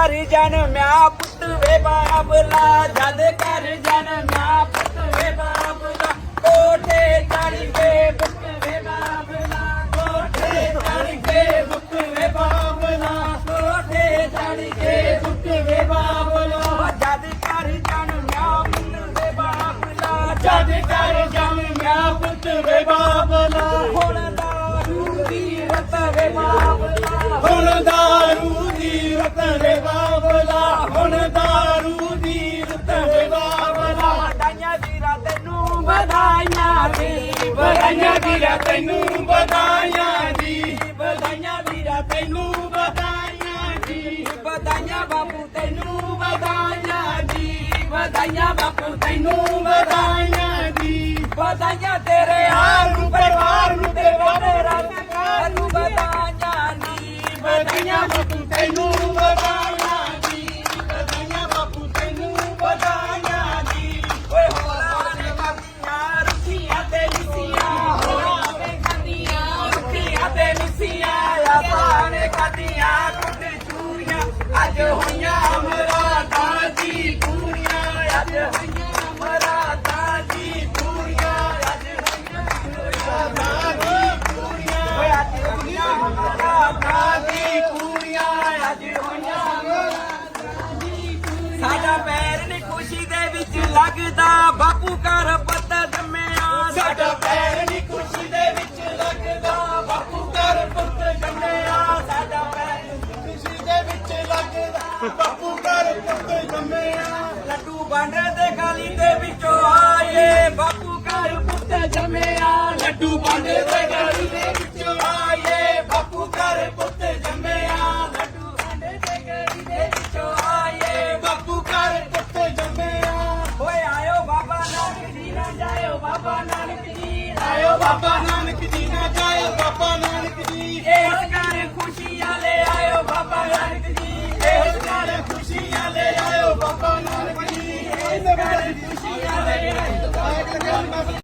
ਕਰ ਜਨਮਿਆ ਪੁੱਤ ਵੇ ਬਾਬਲਾ ਜਦ ਕਰ ਜਨਮਿਆ ਪੁੱਤ ਵੇ ਬਾਬਲਾ ਕੋਠੇ ਚੜ ਕੇ ਪੁੱਤ ਵੇ ਬਾਬਲਾ ਕੋਠੇ ਚੜ ਕੇ ਪੁੱਤ ਵੇ ਬਾਬਲਾ ਕੋਠੇ ਚੜ ਕੇ ਪੁੱਤ ਵੇ ਬਾਬਲਾ ਜਦ ਕਰ ਜਨਮਿਆ ਪੁੱਤ ਵੇ ਬਾਬਲਾ ਜਦ ਕਰ ਜਨਮਿਆ ਪੁੱਤ ਵੇ ਬਾਬਲਾ ਹੁਣ ਦਾਰੂ ਦੀ ਰਤ ਵੇ ਬਾਬਲਾ ਹੁਣ ਦਾਰੂ ਦੀ ਰਤ ਵੇ ਬਾਬਲਾ ਹੁਣ ਦਾਰੂ ਦੀ ਰਤ ਵੇ ਬਾਬਲਾ। ਵਧਾਈਆਂ ਵੀਰਾ ਤੈਨੂੰ ਵਧਾਈਆਂ ਦੀ ਵਧਾਈਆਂ ਵੀਰਾ ਤੈਨੂੰ ਵਧਾਈਆਂ ਦੀ। ਵਧਾਈਆਂ ਵੀਰਾ ਤੈਨੂੰ ਵਧਾਈਆਂ ਦੀ। ਵਧਾਈਆਂ ਬਾਪੂ ਤੈਨੂੰ ਵਧਾਈਆਂ ਦੀ। ਵਧਾਈਆਂ ਬਾਪੂ ਤੈਨੂੰ ਵਧਾਈਆਂ ਦੀ। ਵਧਾਈਆਂ ਤੇਰੇ ਹਾਲ ਤੈਨੂੰ ਲੱਗਦਾ ਬਾਪੂ ਘਰ ਪੁੱਤ ਜੰਮਿਆ ਸਾਡਾ ਪੈਰ ਨੀ ਖੁਸ਼ੀ ਦੇ ਵਿੱਚ ਲੱਗਦਾ ਬਾਪੂ ਘਰ ਪੁੱਤ ਜੰਮਿਆ। ਸਾਡਾ ਪੈਰ ਖੁਸ਼ੀ ਦੇ ਵਿੱਚ ਲੱਗਦਾ ਬਾਪੂ ਘਰ ਪੁੱਤ ਜੰਮਿਆ। ਲੱਡੂ ਬਾਂਡੇ ਦੇ ਗਾਲੀ ਦੇ ਵਿੱਚੋਂ ਆਏ ਬਾਪੂ ਘਰ ਪੁੱਤ ਜੰਮਿਆ। ਲੱਡੂ ਬਾਂਡੇ ਦੇ i'm not gonna